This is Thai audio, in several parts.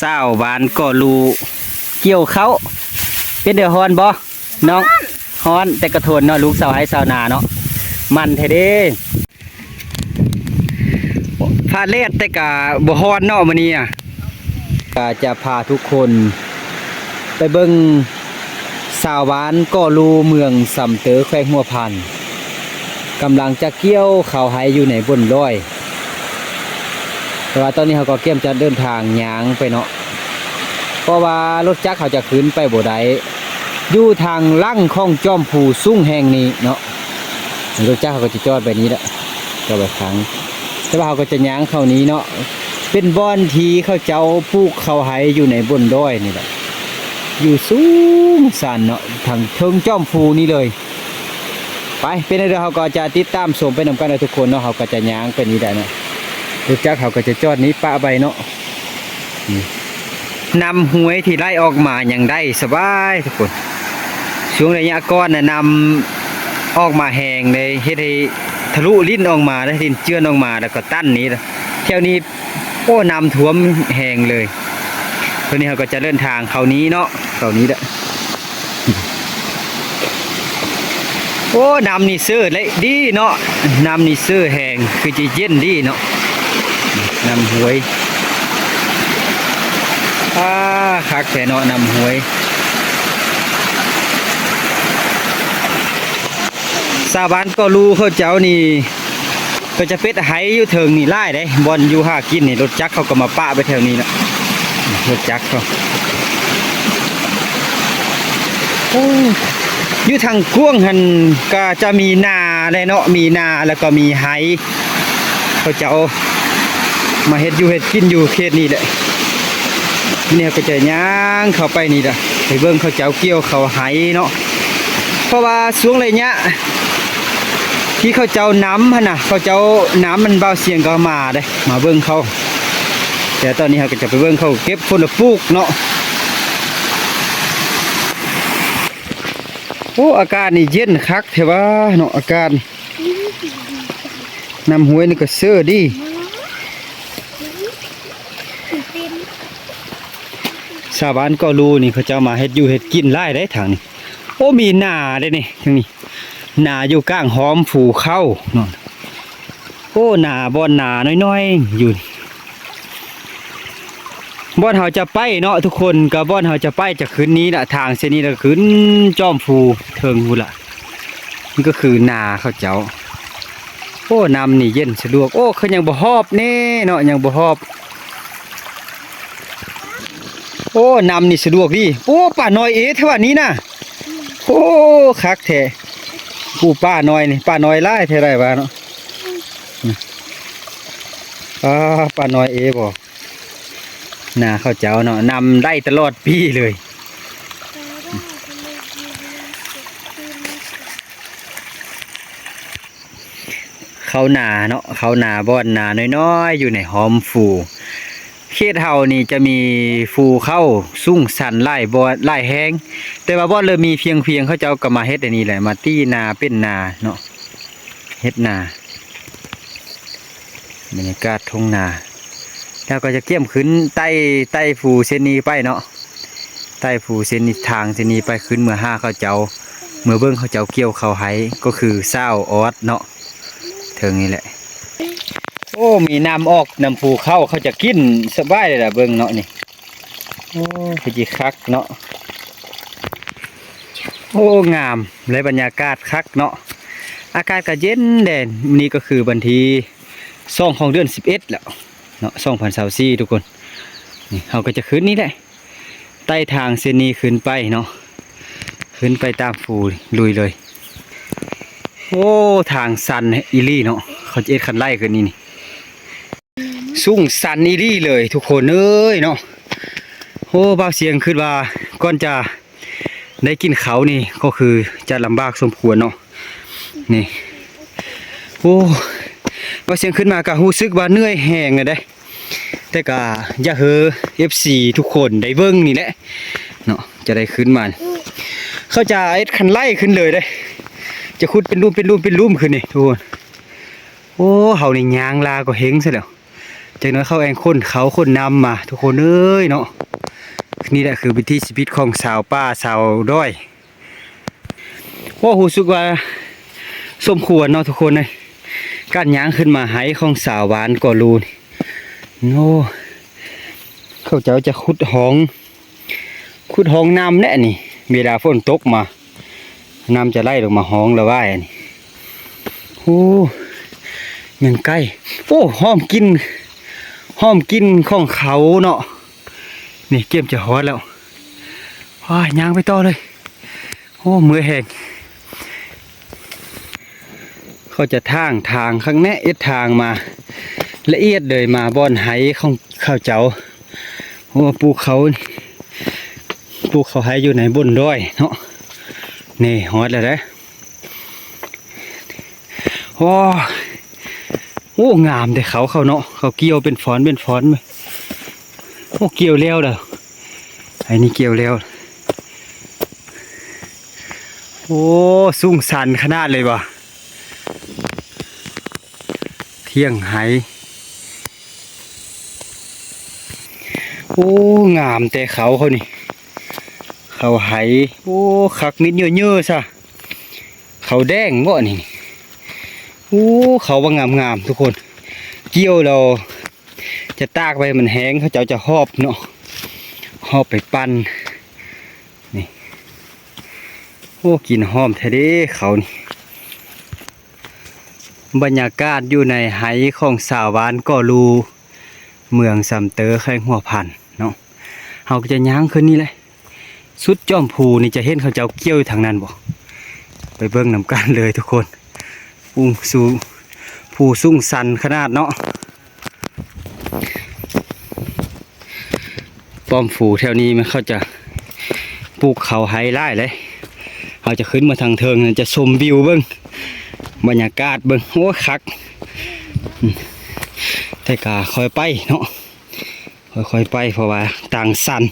สาวบานก็รูเกี่ยวเขาเป็นเดือฮอนบ่น้องฮอนแต่กระโทนเนาะลูกสาวให้สาวนาเนาะมันเทเด้พาเลดแต่กะบ่ฮอนเนาะมื้อนี้อะก็จะพาทุกคน ไปเบิ่งสาวบานก็รูเมืองสำเตอแขวงหัวพันกำลังจะเกี่ยวเขาวให้อยู่ในบนร้อย แต่ว่าตอนนี้เขาก็เกี่ยมจะเดินทางยางไปเนาะเพราะว่ารถจักรเขาจะขึ้นไปบ่ได้อยู่ทางลั่งของจอมผูสุ่งแห่งนี้เนาะรถจักรเขาก็จะจอดแบบนี้แหละจอดแบบครั้งแต่ว่าเขาก็จะยางเข้านี้เนาะเป็นบอนทีเขาเจ้าปลูกเขาไหอยู่ในบนด้อยนี่แหละอยู่สูงสันเนาะทางเทิงจอมผูนี่เลยไปเป็นอะไรเขาก็จะติดตามชมไปนำกันเลยทุกคนเนาะเขาก็จะยางไปนี้ได้เนาะ รู้จักเขาก็จะจอดนี้ปะใบเนาะนี่นำหวยที่ไล่ออกมาอย่างได้สบายทุกคนช่วงระยะก้อนน่ะนำออกมาแหงเลยเฮ็ดให้ทะลุลิ้นออกมาได้ลิ้นเจือนออกมาแล้วก็ตั้นนี้นะแถวนี้โอ้นำท่วมแหงเลยตัวนี้เขาก็จะเดินทางเขานี้เนาะเขานี้แหละโอ้นำนี่ซื้อเลยดีเนาะนำนี่ซื้อแหงคือจะเย็นดีเนาะ นำหวยอ่าคักแต่เนาะนำหวยสาบานก็รู้เขาเจ้านี่ก็จะเป็ดไหอยู่เถิงนี่ไล่ได้บอลอยู่หากินนี่รถจักรเขาก็มาปะไปแถวนี้นะรถจักรเขาโอ้ยู่ทางกว้างหันก็จะมีนาเลยเนาะมีนาแล้วก็มีไหเขาเจ้า มาเฮ็ดอยู่เฮ็ดกินอยู่เขตนี้แหละเนี่ยก็จะย่างเข้าไปนี่ละไปเบิ่งเขาเจ้าเกี่ยวเขาไหเนาะเพราะว่าช่วงระยะที่เขาเจ้าน้ำนะเขาเจ้าน้ำมันเบาเสียงก็มาเด้มาเบิ่งเขาแต่ตอนนี้เราก็จะไปเบิ่งเขาเก็บผลปลูกเนาะโอ้อากาศนี่เย็นคักเถอะว่าเนาะอากาศน้ำห้วยนี่ก็เสื้อดี ชาวบ้านก็รู้นี่เขาจะมาเฮ็ดอยู่เฮ็ดกินไล่ได้ทางนี้โอ้มีนาได้นี่ทางนี้นาอยู่กลางหอมผูเข้านั่นโอ้นาบ่อนนาน้อยๆอยู่บ่อนเฮาจะไปเนาะทุกคนกับบ่อนเฮาจะไปจะขึ้นนี้ละทางเส้นนี้ละขึ้นจอมผูเทิงพูนละนี่ก็คือนาเขาเจ้า โอ้น้ำนี่เย็นสะดวกโอ้เขายังบ่ฮอบแน่เนาะยังบ่ฮอบ โอ้นำนี่สะดวกดีโอ้ป้าน้อยเอ๋เท่านี้นะโอ้คักแท้ปูป้าน้อยนี่ป้าน้อยไล่เท่าไรวะเนาะอืมอ่าป้าน้อยเอ๋บอกน่าเข้าเจ้าเนาะนำได้ตลอดปีเลยเขาหนาเนาะเขาหนาบอนหนาน้อยๆอยู่ในหอมฟู เขตเฮานี่จะมีฟูเข้าสุ่งสันไล่บอไล่แห้ง แต่ว่าบ่เลยมีเพียงเพียงเขาเจ้าก็มาเฮ็ดอันนี้แหละมาตี้นาเป็นนาเนาะเฮ็ดนาบรรยากาศทุ่งนาแล้วก็จะเกี่ยมขึ้นใต้ใต้ฟูเส้นนี้ไปเนาะใต้ฟูเส้นนี้ทางเส้นนี้ไปขึ้นเมื่อห้าเขาเจ้าเมื่อเบิ้งเขาเจ้าเกี่ยวเขาไห้ก็คือเศร้าออดเนาะเทิงนี่แหละ โอ้มีน้ำออกน้ำผูเข้าเขาจะกินสบายเลยล่ะเบิ่งเนาะนี่โอ้คือจิคักเนาะโอ้งามเลยบรรยากาศคักเนาะอากาศก็เย็นแดนนี่ก็คือบันทีซ่องของเดือนสิบเอ็ดแล้วเนาะซ่องพันสาวซี่ทุกคนนี่เขาก็จะขึ้นนี่แหละใต้ทางเส้นนี้ขึ้นไปเนาะขึ้นไปตามฟูลุยเลย โอ้ทางสันอีลี่เนาะเขาจะเอ็ดคันไล่ขึ้นนี่นี่ สุ่งสันอีลี่เลยทุกคนเอ้ยเนาะโอ้บ่าเสียงคือว่าก่อนจะได้กินเขานี่ก็คือจะลำบากสมควรเนาะนี่โอ้บ่าเสียงขึ้นมาก็รู้สึกว่าเหนื่อยแห้งอะเด้แต่ก็อย่าเฮอ FC ทุกคนได้เบิ่งนี่แหละเนาะจะได้ขึ้นมาเขาจะเอ็ดคันไล่ขึ้นเลยเด้ จะขุดเป็นรูปเป็นรูปเป็นรูปขึ้นนี่ทุกคนโอ้เฮานี่ยางลาก็เฮงซะแล้ว จากนั้นเข้าแองคนเขาคนนำมาทุกคนเอ้ยเนาะนี่แหละคือวิถีชีวิตของสาวป้าสาวด้อยว่าหูสึกว่าสมควรเนาะทุกคนเลยการย้างขึ้นมาไหของสาวหวานก่อรูนโน่เขาเจ้าจะขุดห้องขุดห้องน้ำแน่นี่เวลาฝนตกมาน้ำจะไล่ลงมาห้องละว่ายนนี่โอ้ยังใกล้โอ้หอมกิน หอมกินของเขาเนาะนี่เกมจะฮอดแล้วว้ายยางไปต่อเลย โอ้มือแหงเขาจะทางทางข้างแน่เอ็ดทางมา ละเอียดเลยมาบอนไหของข้าวเจ้าโอ้ปูเขาปูเขาไหอยู่ในบนด้อยเนาะนี่ฮอดแล้วเด้อโอ้ อ้งามแต่เขาเขาเนาะเขาเกี่ยวเป็นฟอนเป็นฟอนไหมโอ้เกี่ยวแล้วเด้อไอ้นี่เกี่ยวแล้วโอ้สูงสันขนาดเลยว่เที่ยงไหโอ้งามแต่เขาเขานี่ เขาไหโอ้คักนิดเยอะๆซะเขาแดงบ่นี่ โอ้เขาว่างามๆทุกคน เกี่ยวเราจะตากไปมันแห้งเขาเจ้าจะหอบเนาะหอบไปปั้นนี่โอ้กินหอมแท้เด้เขานี่บรรยากาศอยู่ในไหของสาวานก่อรูเมืองสำเตอแข้งหัวพันเนาะเขาก็จะย่างขึ้นนี่เลยสุดจอมภูนี่จะเห็นเขาเจ้าเกี้ยวอยู่ทางนั้นบ่ไปเบิ่งนำกันเลยทุกคน ปูสูภูสูงสันขนาดเนาะป้อมฝูแถวนี้มันเขาจะปลูกเขาไฮไล่เลยเขาจะขึ้นมาทางเทิงจะชมวิวเบิ่งบรรยากาศเบิ่งโอ้คักแต่กาคอยไปเนาะค่อยๆไปเพราะว่าต่างสัน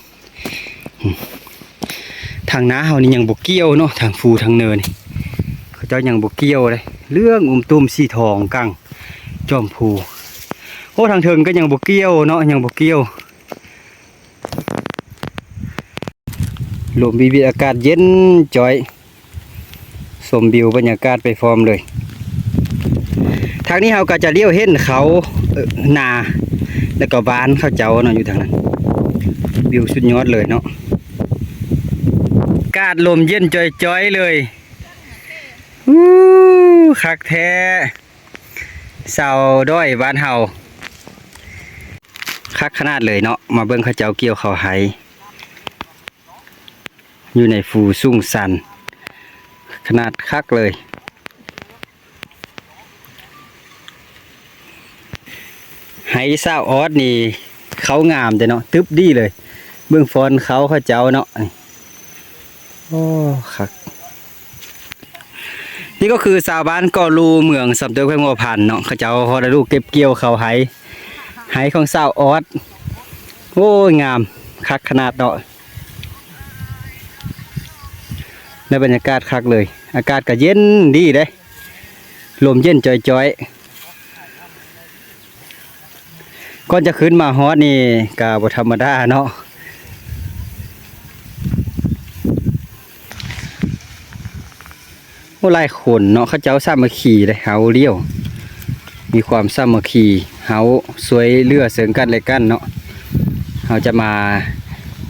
ทางน้าเฮานี่ยังบกเกี้ยวเนาะทางฟูทางเนินเขาเจ้ายังบกเกี้ยวเลย เรื่องอุ้มตุ้มสีทองกังจอมภูโอ้ทางเทิงก็ยังบกเกี้ยวเนาะยังบกเกี้ยวลมบีบีอากาศเย็นจ่อยสมบิวบรรยากาศไปฟอร์มเลย ทางนี้เราก็จะเลี้ยวเห็นเขาเอ่อนาแล้วก็บ้านเขาเจ้าเนาะอยู่ทางนั้นวิวสุดยอดเลยเนาะกาศลมเย็นจ้อยๆเลยอู้ คักแท้เสาด้อยบ้านเฮาคักขนาดเลยเนาะมาเบิ่งเขาเจ้าเกี่ยวเขาไหอยู่ในฟูสุ่งสัน ขนาดคักเลยไหเศร้าออสนี่ เขางามแต่เนาะตึบดีเลย เบื้องฟอนเขาเขาเจ้าเนาะโอ้ครับ นี่ก็คือสาวบ้านก่อรูเมืองสำเตอแควงหัวพันเนาะเขาเจ้าฮอดลูกเก็บเกี่ยวเขาไหไหของสาวออสโอ้ยงามคักขนาดเนาะในบรรยากาศคักเลย อากาศก็เย็นดีเด้ลมเย็นจ่อยๆก่อนจะขึ้นมาฮอดนี่กาบธรรมดาเนาะ โอ้หลายคนเนาะเขาเจ้าสามัคคีเลยเฮาเลี้ยว มีความสามัคคีเฮาสวยเลือเสริงกันเลยกันเนาะเฮาจะมา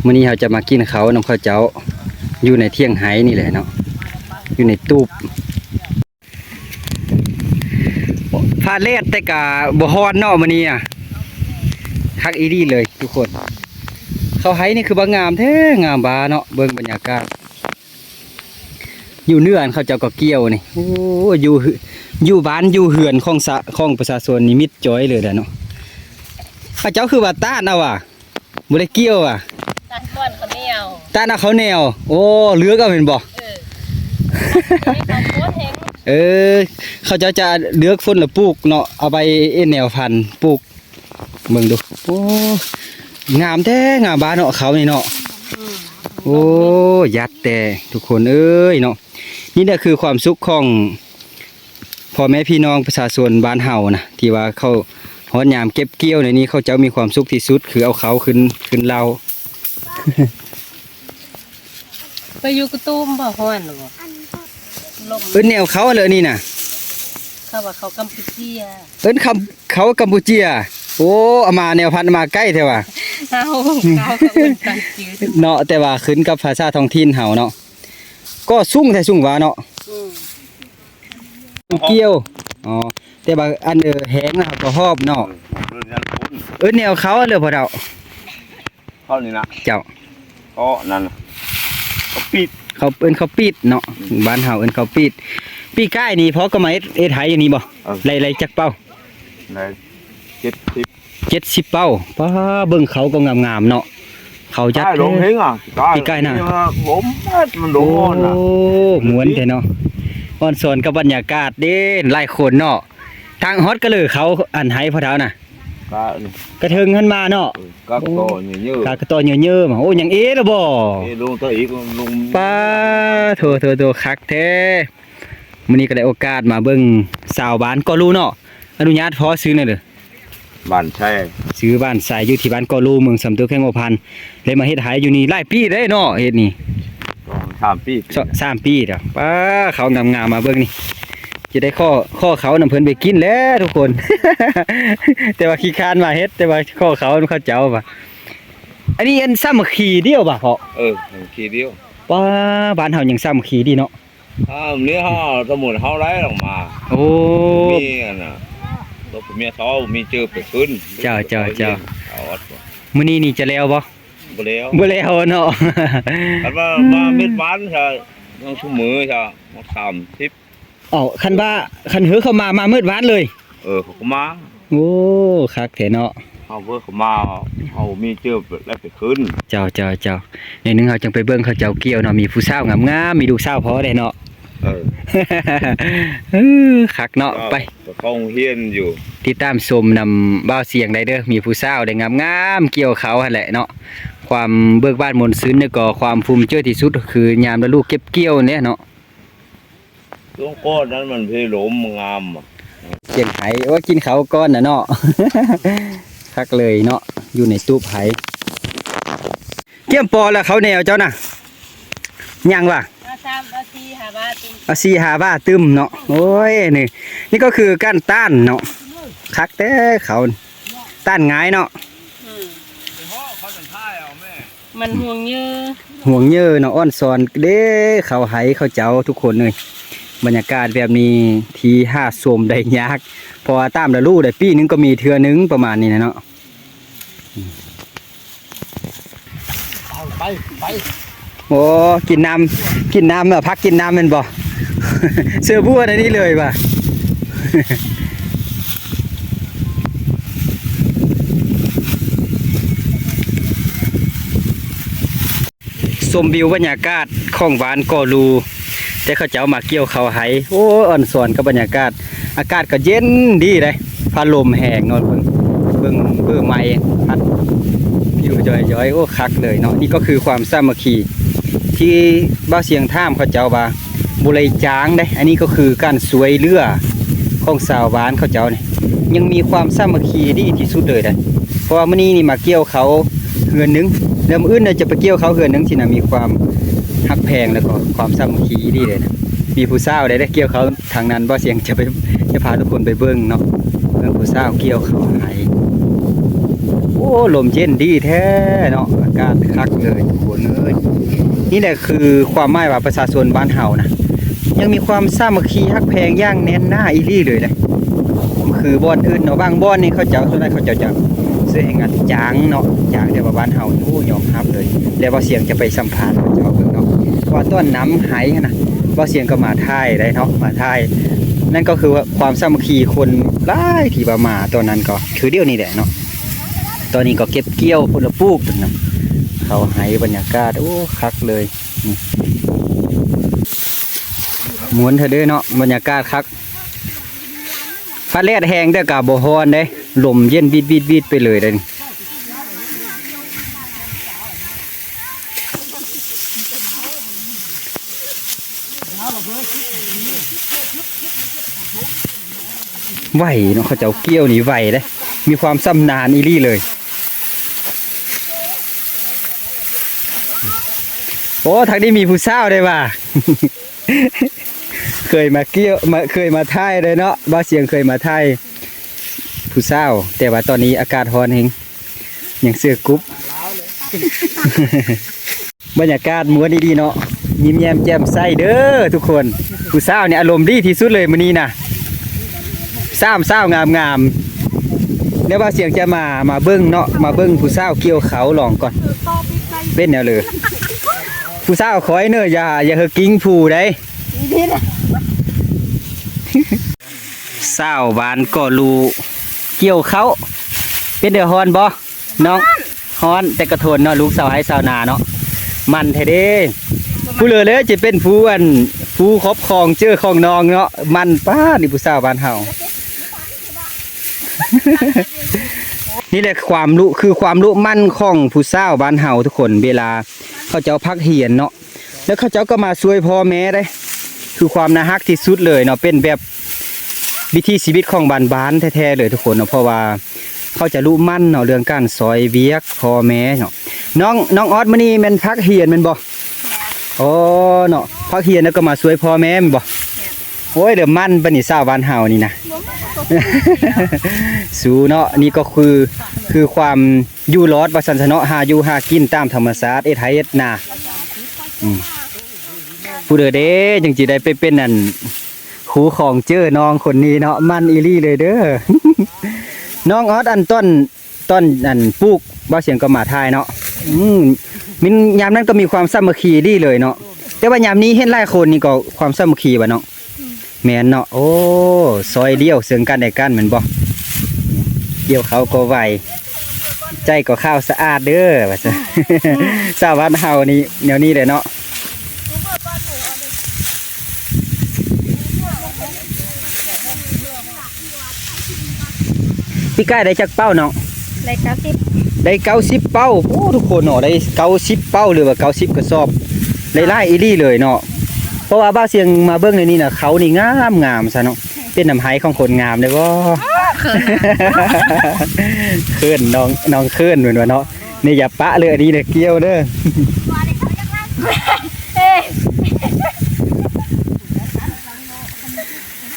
มื้อนี้เฮาจะมากินเขาวนำข้าวเจ้าอยู่ในเที่ยงไห้นี่แหละเนาะอยู่ในตูบพาเลดแต่กะบฮอนเนาะมื้อนี้อะคักอีดีเลยทุกคน เขาไห้นี่คือบ่งามแท้งามบาเนาะเบิ่งบรรยากาศ อยู่เนื้ออันเขาเจ้าก็เกี่ยวนี่โอ้อยู่เฮือยู่บ้านอยู่เหือนของสะของประชาชนนี่มิดจ้อยเลยแหละเนาะเขาเจ้าคือว่าต้านเอาว่ะบ่ได้เกี่ยวอะตัดก้อนข้าวเหนียวต้านเอาเขาแนว โอ้เหลือกเอาเป็นบ่เออให้เขาโคตรเฮงเออเขาเจ้าจะเลือกฝนแล้วปลูกเนาะเอาไปเอ็นแนวพันธุ์ปลูกเบิ่งดูโอ้งามแท้งามบ้านเนาะเขานี่เนาะ โอ้ยัดแต่ทุกคนเอ้ยเนาะนี่แหละคือความสุขของพ่อแม่พี่น้องประชาชนบ้านเฮานะที่ว่าเขาฮอดยามเก็บเกี่ยวในนี้เขาเจ้ามีความสุขที่สุด คือเอาเขาขึ้นขึ้นเราไปอยู่กระตุ้มบ่ฮ้อนหรอบ่ลมเอิ้นแนวเขาเลยนี่น่ะเขาว่าเขากัมพูเชียเอิ้นคำเขากัมพูเชีย โอ้เอามาแนวพันธุ์มาใกล้แท้ว่ะเฮาเขากับคนตันจืดเนาะแต่ว่าขึ้นกับภาษาท้องถิ่นเฮาเนาะก็สูงแต่สูงว่าเนาะเกี่ยวอ๋อแต่ว่าอันเออแห้งนะครับก็หอบเนาะเรื่องนั้นคุณเอ้นแนวเขาเลยพ่อเฒ่าเขานี่นะเจ้าก็นั่นเขาปิดเขาเอิ้นเขาปิดเนาะบ้านเฮาเอิ้นเขาปิดปีใกล้นี่พอก็มาเอ็ดเอ็ดไห้อย่างนี้บ่ไล่ๆจักเป้า ใน เจ็ดสิบ70เป้าป้าเบิ่งเขาก็งามๆเนาะเขาจัดใต้ลงเฮงอะปีกายน่ะผมมันลโอ้งอ่อนน่ะม้วนแท้เนาะอ่อนสอนกับบรรยากาศเด้หลายคนเนาะทางฮอตก็เลยเขาอันไห้พ่อเฒ่าน่ะก็นี่กระเทิงขึ้นมาเนาะก็โตนี่ยืดกากระตอเยอะๆมาโอ้ยังเอ๊ะละบ่นี่ลุงตัวอีกลุงป้าโถโถโถคักแท้มื้อนี้ก็ได้โอกาสมาเบิ่งสาวบ้านกอลูเนาะอนุญาตพอซื้อหน่อยเด้อ บ้านแช่ซื้อบ้านสายอยู่ที่บ้านกอลูเมืองสำตึกแห่งโอพันเลยมาเฮ็ดหายอยู่นี่หลายปีได้เนาะเฮ็ดนี่สองสามปีสสามปีแล้วป้าเขางามๆมาเบิ่งนี่จะได้ข้อข้อเขานำเพิ่นไปกินแล้วทุกคน แต่ว่าขี้คร้านมาเฮ็ดแต่ว่าข้อเขาเขาเจ้าป่ะอันนี้อันซ้ำขี่เดียวป่ะเพาะเออทีเดียวป้าบ้านเฮายังซ้ำขี่ดีเนาะถ้าเนี้ยเขาสมุนเขาไล่ออกมา โอ้มีอันน่ะ ตัวเมียเขามีเจอไปขึ้นเจ้าเจ้าเจ้าเอาวัดบ่มื้อนี้นี่จะแล้วบ่บ่แล้วบ่แล้วเนาะคันว่ามาเม็ดหวานใช่ต้องชุ่มมือใช่มาทำทิปอ้าคันว่าคันเหือเข้ามามามืดวานเลย เออเขาก็มาโอ้คักแท้เนาะเขาเพื่อเขามาเขามีเจอแล้วไปขึ้น เจ้าเจ้าเจ้าในนึงเฮาจังไปเบิ่งเขาเจ้าเกี่ยวเนาะมีผู้สาวงามๆมีลูสาวพอได้เนาะ เออเออคักเนาะไปก็เขาเฮียนอยู่ติดตามชมนำบ่าวเสียงได้เด้อมีผู้สาวได้งามๆเกี่ยวเขาหั่นแหละเนาะความเบิกบานมนต์ซึ้นเนี่ยก็ความภูมิใจที่สุดก็คือยามแล้วลูกเก็บเกี่ยวเนี่ยเนาะตรงก้อนนั้นมันเพลมงามอะเกียงไหว่ากินเขาวก้อนน่ะเนาะ คักเลยเนาะอยู่ในตู้ไผเกี่ยมปอแล้วเขาแนวเจ้าน่ะยังว่ะอา สามอาทีหาบาติเอาซีหาบ้าตึมเนาะโอ้ยนี่นี่ก็คือก้านต้านเนาะคักแต่เขาต้านง่ายเนาะอืมเขาเป็นท่ายเอาแม่มันห่วงเยอะห่วงเยอะเนาะอ้อนซอนเด้เขาไหเขาเจ้าทุกคนเลยบรรยากาศแบบนี้ทีห้าโสมได้ยากเพอตามละลูกได้ปีนึงก็มีเทือนึงประมาณนี้นะเนาะ ไปไป โอ้กินน้ำกินน้ำอะพักกินน้ำแมันบ่เสื้อบัวในนี้เลยว่ชมวิวบรรยากาศของหวานกอรูแต่เขาเจ้ามาเกี่ยวเขาไหโอ้อ่อนสอนกับบรรยากาศ อากาศก็เย็นดีเลยพัดลมแห้งเนาะเบิ่งเบิ่งเบิ่งไม้พัดอยู่ย่อยๆโอ้คักเลยเนาะนี่ก็คือความสามัคคี ที่บ้าเสียงท่ามเขาเจ้าว่าบุไรจางได้ อันนี้ก็คือการสวยเรือของสาวบ้านเขาเจ้านี่ยังมีความสามัคคีดีที่สุดเลยนะเพราะว่ามื้อนี้นี่มาเกี่ยวเขาเหือนนึงแล้วมื้ออื่นน่ะจะไปเกี่ยวเขาเหือนนึงที่น่ะมีความฮักแพงแล้วก็ความสามัคคีดีเลยนะมีผู้สาวได้ได้เกี่ยวเขาทางนั้นบ้าเสียงจะไปจะพาทุกคนไปเบิ่งเนาะเบิ่งผู้สาวเกี่ยวเขาไหโอ้ลมเย็นดีแท้เนาะอากาศคักเลยทุกคนเอ้ย นี่แหละคือความหมายว่าประชาชนบ้านเฮานะยังมีความสามัคคีฮักแพงย่างแน่นหน้าอีลี่เลยเลยคือบ่อนอื่นเนาะบางบ่อนนี่เขาเจ้าส่วนใหญ่เขาเจ้าจะซื้อให้งานจางเนาะจางแต่ว่าบ้านเฮานี่โอ้ยอมรับเลย แล้วว่าเสียงจะไปสัมภาษณ์เขาเจ้าเบิ่งเนาะว่าต้นน้ำไหนะว่าเสียงก็มาท่ายได้เนาะมาท่ายนั่นก็คือว่าความสามัคคีคนหลายที่ว่ามาตอนนั้นก็คือเดียวนี้แหละเนาะตอนนี้ก็เก็บเกี่ยวผลปลูกนะ เขาให้บรรยากาศโอ้คักเลยนี่ม้วนเธอเด้อเนาะบรรยากาศคักฟ้าแลดแหงเด้อกาบ่ฮ้อนเด้ลมเย็นบีดบีดบีดไปเลยเด้ไหวเนาะเขาเจ้าเกี้ยวนี่ไหวเด้มีความสำนานอีหลี่เลย อ้ทางนี้มีผู้สาวได้ว่ะเคยมาเกี่ยวมาเคยมาไทยเลยเนาะบ้าเสียงเคยมาไทยผู้สาวแต่ว่าตอนนี้อากาศร้อนเองอยังเสื้อกรุ๊ปบรรยากาศม้วนดีๆเนาะยิ้มแย้มแจ่มใสเด้อทุกคนผู้สาวเนี่ยอารมณ์ดีที่สุดเลยมื้อนี้นะซ้ำสาวงามงามๆเดี๋ยวว่าเสียงจะมามาเบิ้งเนาะมาเบิ้งผู้สาวเกี่ยวเขาลองก่อนเป็นแนวเลย ผู้สาวคอยเนอะอย่าอย่าเฮอกิ้งผู้ได้สาวบานก็รูเกี่ยวเขาเป็นเดือฮอนบ่น้องฮอนแต่กระโทนเนาะลูกสาวให้สาวนาเนาะมันแท้เด้ผู้เหลือเลยจะเป็นผู้อันผู้ครอบครองเจอของน้องเนาะมันป้านี่ผู้สาวบ้านเฮานี่แหละความรู้คือความรู้มั่นของผู้สาวบ้านเฮาทุกคนเวลา เขาเจ้าพักเหียนเนาะแล้วเขาเจ้าก็มาช่วยพ่อแม่ได้ คือความน่าฮักที่สุดเลยเนาะเป็นแบบวิถีชีวิตของบ้านบ้านๆแท้ๆเลยทุกคนเนาะเพราะว่าเขาจะรู้มั่นเนาะเรื่องการซอยเวียกพ่อแม่เนาะน้องน้องออสมื้อนี้แม่นพักเฮียนแม่นบ่โอ้เนาะพักเฮียนแล้วก็มาช่วยพ่อแม่แม่นบ่ โอ้ยเดี๋ยวมั่นปนนี้สาวบ้านเฮานี่นะ สู้เนาะนี่ก็คือคือความอยู่รอดว่าซั่นซะเนาะหาอยู่หากินตามธรรมชาติเอ็ดไห้เอ็ดนาผู้เด้อเด้จังสิได้ไปเป็นนั่นครูของเจอน้องคนนี้เนาะมันอีลี่เลยเด้อน้องออดอันต้นต้นอันปลูกบ่าเสียงก็มาทายเนาะมินยามนั้นก็มีความสามัคคีดีเลยเนาะแต่ว่ายามนี้เห็นหลายคนนี่ก็ความสามัคคีบ่เนาะ แม่นเนาะโอ้ซอยเดียวเสืองกันได้กันเหมือนบ่เดียวเขาก็ไวใจก็ข้าวสะอาดเด้อว่าซั่นชาวบ้านเฮานี่แนวนี้เลยเนาะพี่ก้าได้จักเป้าเนาะรายการสิบได้เก้าสิบเป้าโอ้ทุกคนเนาะได้เก้าสิบเป้าหรือว่าเก้าสิบกระสอบได้ไล่อีลี่เลยเนาะ เพราะว่าบ้าเสียงมาเบิ้งในนี้น่ะเขานี่งามงามซะเนาะเป็นน้ำไห้ของคนงามเลยว่าเคลื่อนน้องน้องเคลื่อนเหมือนว่าเนาะนี่อย่าปะเลยอันนี้เนี่ยเกี่ยวเด้อ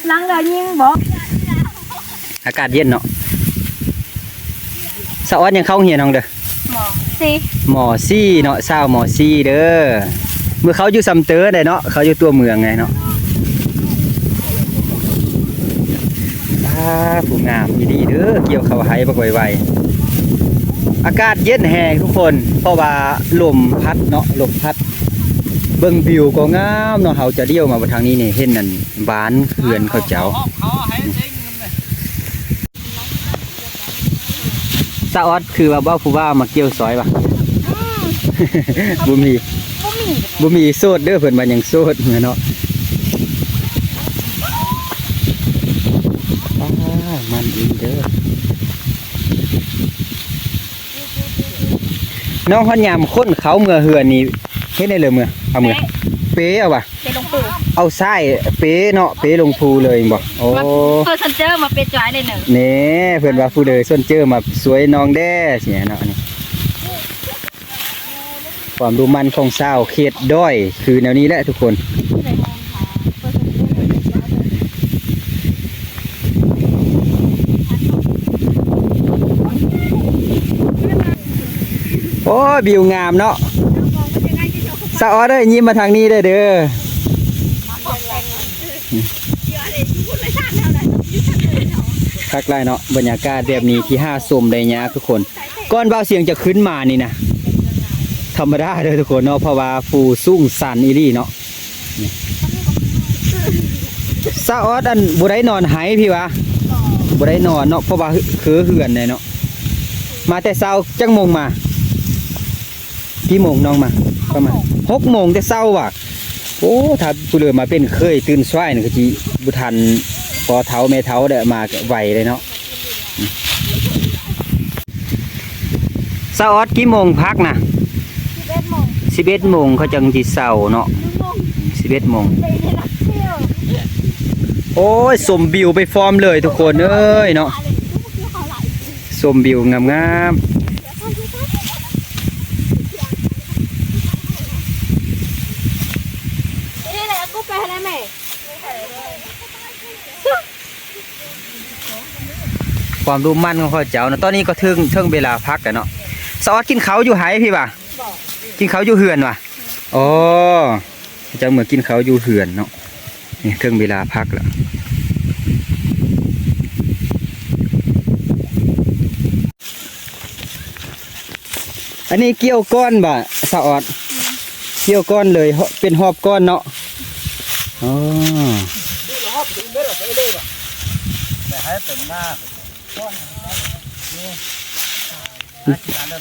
ลังเดายิงบอกอากาศเย็นเนาะสะออนยังเข้าเหียนน้องเด้อหมอสิหมอซี่เนาะสาวหมอซี่เด้อ เมื่อเขาอยู่ซัมเตอร์ได้เนาะเขาอยู่ตัวเมืองไงเนาะอ่าผู้งามดีๆเด้อเกี่ยวเขาไห้บักไวๆอากาศเย็นแหงทุกคน เพราะว่าลมพัดเนาะลมพัด เบิ่งวิวก็งามเนาะเฮาจะเดี่ยวมาบนทางนี้นี่เห็นนั่นบ้านเฮือนเขาเจ้าสะออดคือว่าบ้าผู้ว่ามาเกี่ยวซอยป่ะบ่มี บ่มีโสดเด้อเพิ่นว่ายังโสดเนาะอ้ามันอินเด้อน้องฮอนยามคนเขาเมื่อเหือนนี่เฮ็ดได้เลยเมื่อเอาเมื่อเป๊เอาว่ะเป็นหลวงปู่เอาทรายเป๊เนาะเป๊ลงภูเลยบ่โอ้เพื่อซันเจอร์มาเป็นจอยเลยหนึ่งเน่เพิ่นว่าผู้เดยส้นเจอมาสวยน้องแด้เสียเนาะนี่ ความดูมันของสาวเขตด้อย คือแนวนี้แหละทุกคน โอ้บิวงามเนาะสาวอเด้ยิ้มมาทางนี้เด้เด้อคักไรเนาะบรรยากาศแบบนี้ที่ห้าสมได้ยากทุกคนก่อนเบาเสียงจะขึ้นมานี่นะ ธรรมดาเด้อทุกคนเนาะเพราะว่าฟูสูงสันอีหลี่เนาะนี่สาออดอันบุได้นอนไหพี่วะบุได้นอนเนาะเพราะว่าคือเหือนเลยเนาะมาแต่เช้าจังโมงมากี่โมงน้องมาประมาณหกโมงแต่เช้าว่ะโอ้ถ้าผู้เรือมาเป็นเคยตื่นสายนี่ก็จีบุทันพอเท้าแม่เท้าเด้มาไหวเลยเนาะอืมเช้าออดกี่โมงพักนะ สิบเอ็ดโมงเขาจังจีเช้าเนาะสิบเอ็ดโมงไปในรักเที่ยวโอ้ยสมบิวไปฟอร์มเลยทุกคนเอ้ยเนาะชมวิวงามนี่แหละกูไปแล้วแม่ๆความรู้มั่นของเขาเจ้านะตอนนี้ก็ถึงถึงเวลาพักกันเนาะสออดกินเขาวอยู่ไหพี่ป่ะ กินเขาอยู่เหือนวะอ๋อเจ้าเหมือนกินเขาอยู่เหือนเนาะนี่ถึงเวลาพักแล้วอันนี้เกี่ยวก้อนบ่สะออดเกี่ยวก้อนเลยเหาะเป็นหอบก้อนเนาะอ๋อ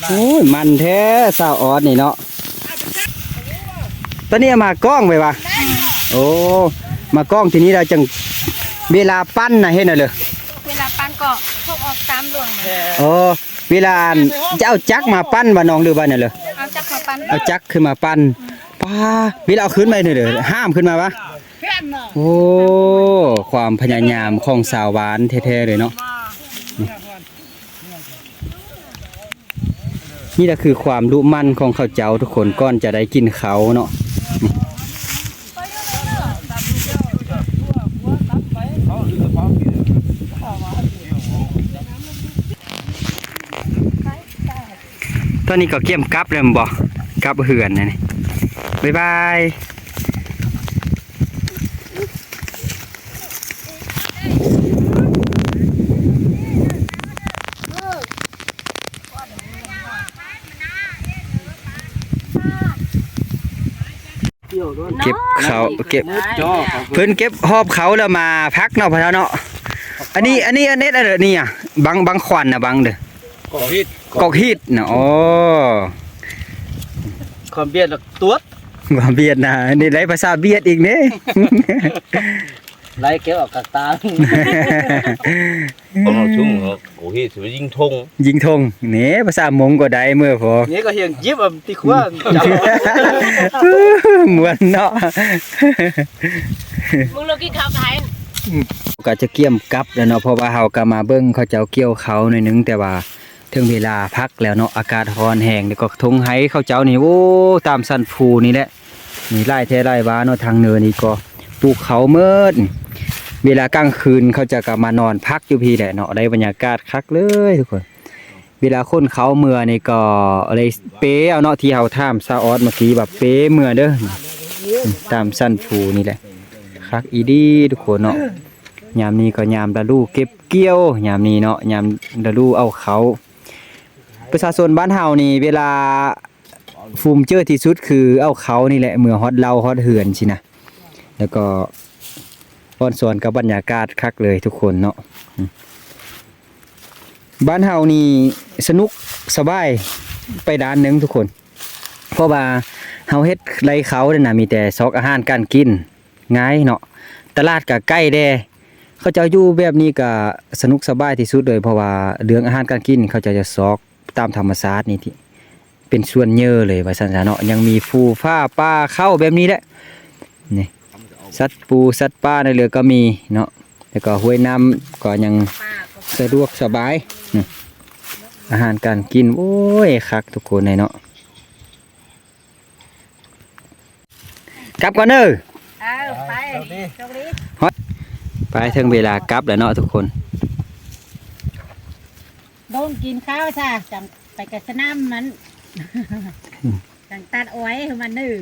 โอ้ยมันแท้สาวออดนี่เนาะ ตอนนี้เอามากล้องไปปะโอ้มากล้องทีนี้เราจังเวลาปั้นนะเห็นน่ะเลยเวลาปันก็พกออกตามดวงมาโอ้เวลาอันจะเอาจักรมาปั้นบ่น้องหรือบ่เนี่ยเลยเอาจักมาปันเอาจักรขึ้นมาปั้นป้าเวลาเอาขึ้นไปเนี่ยเลยห้ามขึ้นมาปะโอ้ความพยายามของสาวหวานแท้ๆเลยเนาะนี่แหละคือความรู้มั่นของข้าวเจ้าทุกคนก่อนจะได้กินเขาเนาะ ตอนนี้ก็เกี่ยมกับเลยมั้งบ่กลับเหือนนะนี่บ๊ายบายเก็บเขาเก็บเพิ่นเก็บหอบเขาแล้วมาพักเนาะพ่อเฒ่าเนาะอันนี้อันนี้อันนี้อะไรนี่อะบังบังควันนะบังเด้อ ก็ฮิตกอกฮิตน่ะอ๋อความเบียดหลักตัวว่าเบียดน่ะนี่ไรภาษาเบียดอีกเด้ไล่เก็บออกกากตาคนเราชุ่มเขาโอ้ฮิตสิไปยิงทงยิงธงเน่ภาษามงก็ได้เมื่อพอนี่ก็เฮียงยิบอะติขว้าจับเหมือนเนาะมึงเรากินข้าวไทยก็จะเกี่ยมกลับแล้วเนาะเพราะว่าเฮาก็มาเบิ่งเขาเจ้าเกี่ยวเขาหน่อยหนึงแต่ว่า ถึงเวลาพักแล้วเนาะอากาศร้อนแห้งแล้วก็ทงไห้เขาเจ้านี่โอ้ตามสันภูนี่แหละนี่ไล่แท้ไล่ว้าเนาะทางเนินนี่ก็ปลูกเขาเมิดเวลากลางคืนเขาจะกลับมานอนพักอยู่พี่แหละเนาะได้บรรยากาศคักเลยทุกคน เวลาคนเขาเมื่อนี่ก็อะไรเป๊เอาเนาะที่เฮาถามซาออสเมื่อกี้แบบเป๊เมื่อเด้อตามสันภูนี่แหละคักอีดีทุกคนเนาะยามนี้ก็ยามฤดูเก็บเกี่ยวยามนี้เนาะยามฤดูเอาเขา ประชาชนบ้านเฮานี่เวลาฟูมเจอที่สุดคือเอาเขานี่แหละเมื่อฮอดเราฮอดเหือนสินะแล้วก็ป้อนสวนกับบรรยากาศคักเลยทุกคนเนาะบ้านเฮานี่สนุกสบายไปด้านหนึงทุกคน เพราะว่าเฮาเฮ็ดไรเขาเนี่ยนะมีแต่ซอกอาหารการกินง่ายเนาะตลาดก็ใกล้แดเขาจะอยู่แบบนี้ก็สนุกสบายที่สุดเลยเพราะว่าเรื่องอาหารการกินเขาจะจะซอก ตามธรรมชาตินี่ที่เป็นส่วนเยอะเลยว่าซั่นซะเนาะยังมีฟูฟ้าปลาเข้าแบบนี้แหละนี่สัตว์ปูสัตว์ป่าในเรือก็มีเนาะแล้วก็ห้วยน้ำก็ยังสะดวกสบายนี่อาหารการกินโอ้ยคักทุกคนเลยเนาะกลับก่อนเด้อเอาไปโชคดีไปถึงเวลากลับแล้วเนาะทุกคน โดนกินข้าวจ้ะจังไปกับสนามมัน จังตัดอ้อยให้มันดื้อ